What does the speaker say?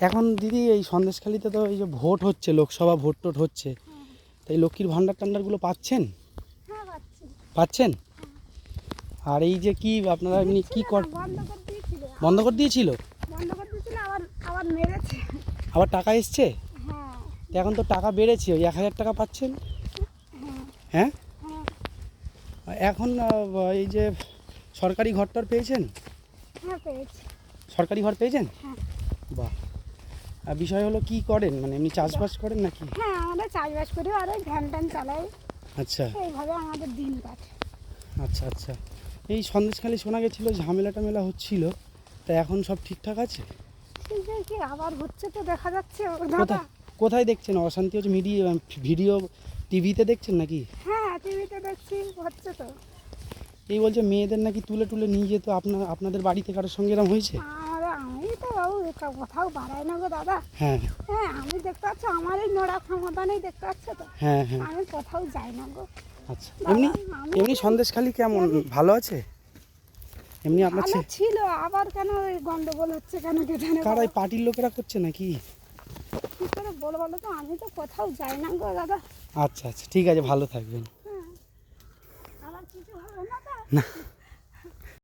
এখন দিদি এই সন্দেশখালিতে তো এই যে ভোট হচ্ছে লোকসভা ভোট টোট হচ্ছে তাই লক্ষ্মীর ভাণ্ডার টান্ডারগুলো পাচ্ছেন? হ্যাঁ পাচ্ছেন? আর এই যে কি আপনারা এমনি কি কর বন্ধ করে দিয়েছিল। আবার টাকা এসছে? হ্যাঁ। এখন তো টাকা বেড়েছে ওই এক হাজার টাকা পাচ্ছেন? হ্যাঁ। হ্যাঁ? এখন এই যে সরকারি ঘরটর পেয়েছেন? সরকারি ঘর পেয়েছেন? বাহ। বিষয় হলো কি করেন? মানে এমনি চাষবাস করেন নাকি? হ্যাঁ আমরা চাষবাস করি আর ওই ভ্যান ট্যান চালাই। আচ্ছা। এইভাবে আমাদের দিন কাটে। আচ্ছা আচ্ছা। এই সন্দেশখালি শোনা গেছিল ঝামেলা টামেলা হচ্ছিল তা এখন সব ঠিকঠাক আছে? ঠিক আছে কি আবার হচ্ছে তো দেখা যাচ্ছে দাদা। কোথায় কোথায় দেখছেন? অশান্তি হচ্ছে মিডিয়া ভিডিও টিভিতে দেখছেন নাকি? হ্যাঁ টিভিতে দেখছি হচ্ছে তো। এই বলছে মেয়েদের নাকি তুলে তুলে নিয়ে যেত আপনার আপনাদের বাড়িতে কারোর সঙ্গে এরকম হয়েছে? তো কোথাও বাড়াই না গো দাদা। হ্যাঁ। হ্যাঁ আমি দেখতে পাচ্ছি আমার এই নোড়া ক্ষমতা নেই দেখতে পাচ্ছ তো। হ্যাঁ হ্যাঁ। আমি কোথাও যাই না গো। আচ্ছা এমনি সন্দেশখালি কেমন? ভালো আছে? এমনি আপনার ছিল আবার কেন ওই গন্ডগোল হচ্ছে কেন কে জানে কারা এই পার্টির লোকেরা করছে নাকি? কি করে বলো বলো তো আমি তো কোথাও যাই না গো দাদা। আচ্ছা আচ্ছা ঠিক আছে ভালো থাকবেন। হ্যাঁ। আবার কিছু হবে না তো? না।